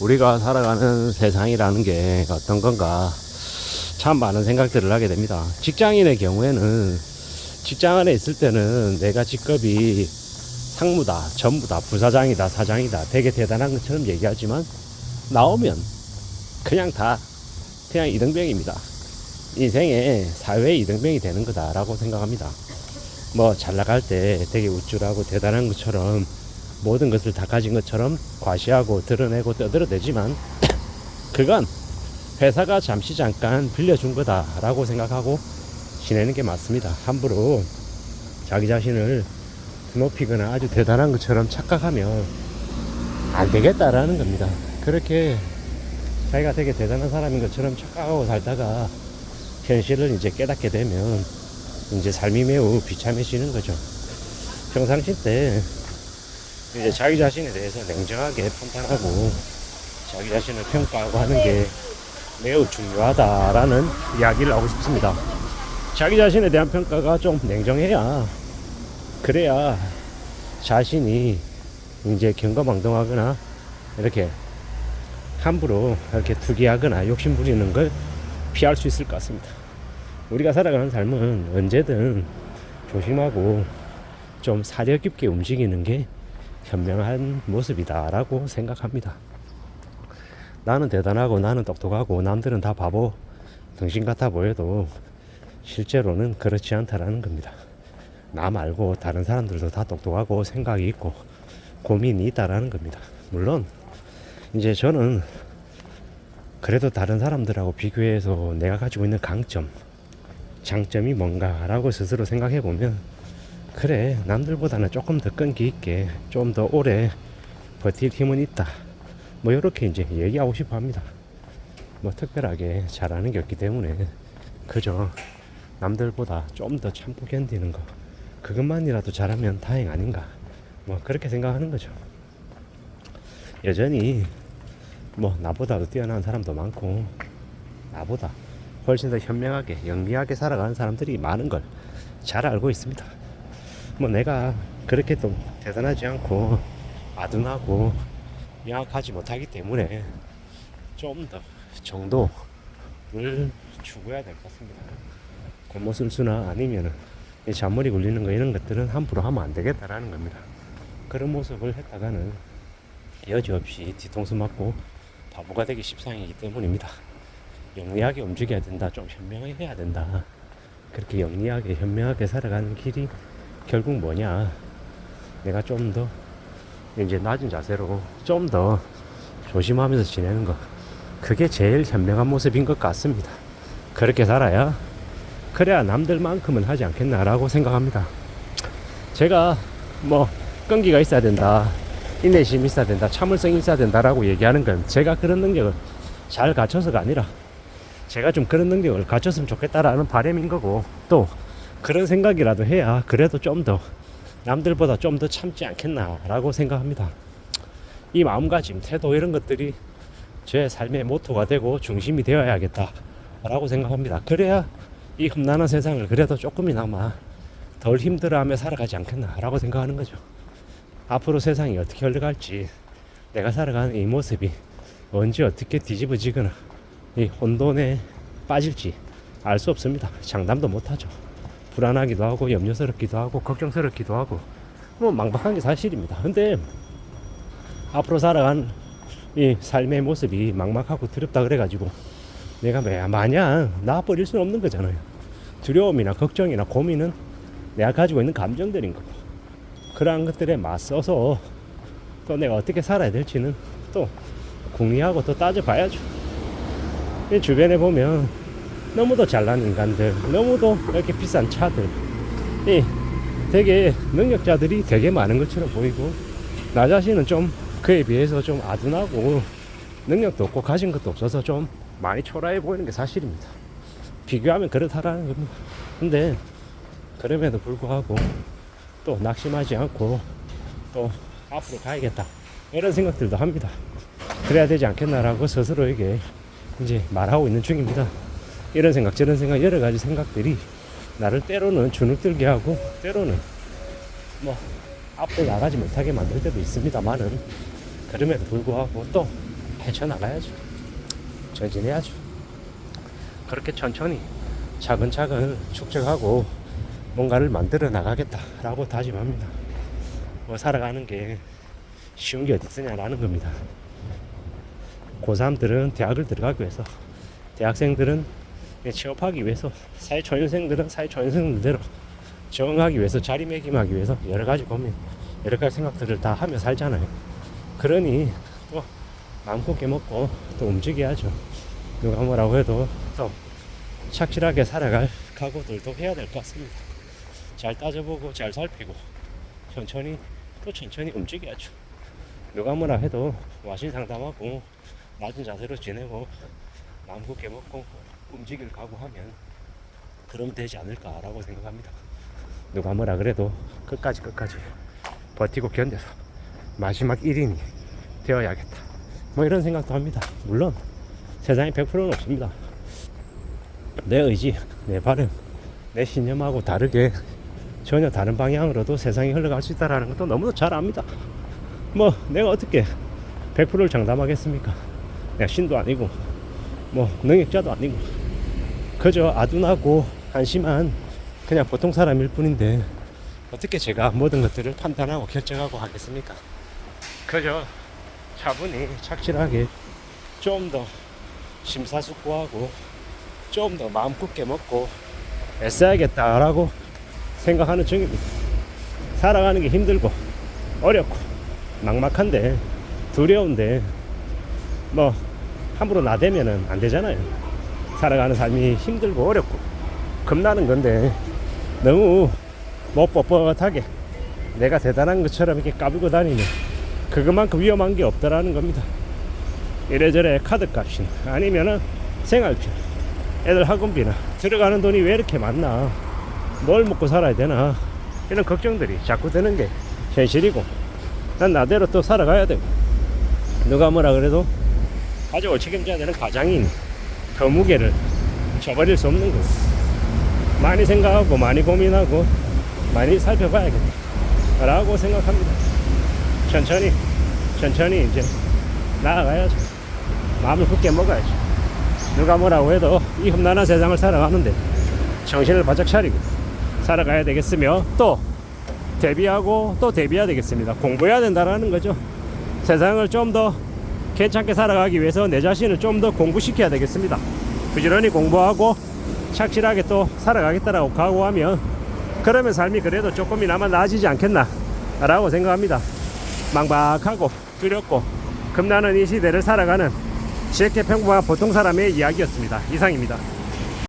우리가 살아가는 세상이라는 게 어떤 건가 참 많은 생각들을 하게 됩니다. 직장인의 경우에는 직장 안에 있을 때는 내가 직급이 상무다, 전부다, 부사장이다, 사장이다 되게 대단한 것처럼 얘기하지만 나오면 그냥 다 그냥 이등병입니다. 인생에 사회 이등병이 되는 거다라고 생각합니다. 뭐 잘 나갈 때 되게 우쭐하고 대단한 것처럼 모든 것을 다 가진 것처럼 과시하고 드러내고 떠들어대지만 그건 회사가 잠시 잠깐 빌려준 거다라고 생각하고 지내는 게 맞습니다. 함부로 자기 자신을 높이거나 아주 대단한 것처럼 착각하면 안 되겠다라는 겁니다. 그렇게 자기가 되게 대단한 사람인 것처럼 착각하고 살다가 현실을 이제 깨닫게 되면 이제 삶이 매우 비참해지는 거죠. 평상시 때 이제 자기 자신에 대해서 냉정하게 판단하고 자기 자신을 평가하고 하는 게 매우 중요하다라는 이야기를 하고 싶습니다. 자기 자신에 대한 평가가 좀 냉정해야 그래야 자신이 이제 경거망동하거나 이렇게 함부로 이렇게 투기하거나 욕심 부리는 걸 피할 수 있을 것 같습니다. 우리가 살아가는 삶은 언제든 조심하고 좀 사려 깊게 움직이는 게 현명한 모습이다라고 생각합니다. 나는 대단하고 나는 똑똑하고 남들은 다 바보 등신 같아 보여도 실제로는 그렇지 않다라는 겁니다. 나 말고 다른 사람들도 다 똑똑하고 생각이 있고 고민이 있다라는 겁니다. 물론 이제 저는 그래도 다른 사람들하고 비교해서 내가 가지고 있는 강점, 장점이 뭔가라고 스스로 생각해 보면 그래 남들보다는 조금 더 끈기 있게 좀 더 오래 버틸 힘은 있다. 뭐 이렇게 이제 얘기하고 싶어 합니다. 뭐 특별하게 잘하는 게 없기 때문에 그저 남들보다 좀 더 참고 견디는 거 그것만이라도 잘하면 다행 아닌가 뭐 그렇게 생각하는 거죠. 여전히 뭐 나보다도 뛰어난 사람도 많고 나보다 훨씬 더 현명하게 영리하게 살아가는 사람들이 많은 걸 잘 알고 있습니다. 뭐 내가 그렇게 또 대단하지 않고 아둔하고 영악하지 못하기 때문에 좀 더 정도를 추구해야 될 것 같습니다. 고무술수나 아니면은 이 잔머리 굴리는 거 이런 것들은 함부로 하면 안 되겠다라는 겁니다. 그런 모습을 했다가는 여지없이 뒤통수 맞고 바보가 되기 십상이기 때문입니다. 영리하게 움직여야 된다. 좀 현명하게 해야 된다. 그렇게 영리하게 현명하게 살아가는 길이 결국 뭐냐? 내가 좀 더 이제 낮은 자세로 좀 더 조심하면서 지내는 거. 그게 제일 현명한 모습인 것 같습니다. 그렇게 살아야 그래야 남들만큼은 하지 않겠나라고 생각합니다. 제가 뭐 끈기가 있어야 된다. 인내심이 있어야 된다. 참을성이 있어야 된다라고 얘기하는 건 제가 그런 능력을 잘 갖춰서가 아니라 제가 좀 그런 능력을 갖췄으면 좋겠다라는 바람인 거고 또 그런 생각이라도 해야 그래도 좀 더 남들보다 좀 더 참지 않겠나라고 생각합니다. 이 마음가짐, 태도 이런 것들이 제 삶의 모토가 되고 중심이 되어야겠다라고 생각합니다. 그래야 이 험난한 세상을 그래도 조금이나마 덜 힘들어하며 살아가지 않겠나라고 생각하는 거죠. 앞으로 세상이 어떻게 흘러갈지 내가 살아가는 이 모습이 언제 어떻게 뒤집어지거나 이 혼돈에 빠질지 알 수 없습니다. 장담도 못하죠. 불안하기도 하고 염려스럽기도 하고 걱정스럽기도 하고 뭐 망박한 게 사실입니다. 근데 앞으로 살아간 이 삶의 모습이 막막하고 두렵다 그래가지고 내가 매 마냥 나버릴 수는 없는 거잖아요. 두려움이나 걱정이나 고민은 내가 가지고 있는 감정들인 거고 그러한 것들에 맞서서 또 내가 어떻게 살아야 될지는 또 궁리하고 또 따져봐야죠. 이 주변에 보면 너무도 잘난 인간들, 너무도 이렇게 비싼 차들, 이 되게 능력자들이 되게 많은 것처럼 보이고 나 자신은 좀 그에 비해서 좀 아둔하고 능력도 없고 가진 것도 없어서 좀 많이 초라해 보이는 게 사실입니다. 비교하면 그렇다라는 겁니다. 근데 그럼에도 불구하고 또 낙심하지 않고 또 앞으로 가야겠다 이런 생각들도 합니다. 그래야 되지 않겠나라고 스스로에게 이제 말하고 있는 중입니다. 이런 생각 저런 생각 여러 가지 생각들이 나를 때로는 주눅들게 하고 때로는 뭐 앞으로 나가지 못하게 만들 때도 있습니다만은 그럼에도 불구하고 또 헤쳐나가야죠. 전진해야죠. 그렇게 천천히 차근차근 축적하고 뭔가를 만들어 나가겠다라고 다짐합니다. 뭐 살아가는 게 쉬운 게 어디 있으냐라는 겁니다. 고3들은 대학을 들어가기 위해서 대학생들은 취업하기 위해서 사회 초년생들은 사회 초년생들대로 적응하기 위해서 자리매김하기 위해서 여러 가지 고민 여러 가지 생각들을 다 하며 살잖아요. 그러니 또 마음껏 깨먹고 또 움직여야죠. 누가 뭐라고 해도 또 착실하게 살아갈 각오들도 해야 될 것 같습니다. 잘 따져보고 잘 살피고 천천히 또 천천히 움직여야죠. 누가 뭐라 해도 와신 상담하고 낮은 자세로 지내고 마음껏 깨먹고 움직일 각오하면 그러면 되지 않을까라고 생각합니다. 누가 뭐라 그래도 끝까지 끝까지 버티고 견뎌서 마지막 1인이 되어야겠다. 뭐 이런 생각도 합니다. 물론 세상에 100%는 없습니다. 내 의지, 내 바람, 내 신념하고 다르게 전혀 다른 방향으로도 세상이 흘러갈 수 있다는 것도 너무도 잘 압니다. 뭐 내가 어떻게 100%를 장담하겠습니까? 내가 신도 아니고 뭐 능력자도 아니고 그저 아둔하고 한심한 그냥 보통 사람일 뿐인데 어떻게 제가 모든 것들을 판단하고 결정하고 하겠습니까? 그저 차분히 착실하게 좀 더 심사숙고하고 좀 더 마음 굳게 먹고 애써야겠다라고 생각하는 중입니다. 살아가는 게 힘들고 어렵고 막막한데 두려운데 뭐 함부로 나대면은 안 되잖아요. 살아가는 삶이 힘들고 어렵고 겁나는 건데 너무 뭐 뻣뻣하게 내가 대단한 것처럼 이렇게 까불고 다니면 그것만큼 위험한 게 없다라는 겁니다. 이래저래 카드 값이나 아니면은 생활비, 애들 학원비나 들어가는 돈이 왜 이렇게 많나, 뭘 먹고 살아야 되나 이런 걱정들이 자꾸 드는 게 현실이고 난 나대로 또 살아가야 되고 누가 뭐라 그래도 가족을 책임져야 되는 가장인 그 무게를 저버릴 수 없는 거고 많이 생각하고 많이 고민하고 많이 살펴봐야겠다. 라고 생각합니다. 천천히 천천히 이제 나아가야죠. 마음을 굳게 먹어야죠. 누가 뭐라고 해도 이 험난한 세상을 살아가는데 정신을 바짝 차리고 살아가야 되겠으며 또 대비하고 또 대비해야 되겠습니다. 공부해야 된다라는 거죠. 세상을 좀더 괜찮게 살아가기 위해서 내 자신을 좀 더 공부시켜야 되겠습니다. 부지런히 공부하고 착실하게 또 살아가겠다라고 각오하면 그러면 삶이 그래도 조금이나마 나아지지 않겠나 라고 생각합니다. 망박하고 두렵고 겁나는 이 시대를 살아가는 지혜케 평범한 보통 사람의 이야기였습니다. 이상입니다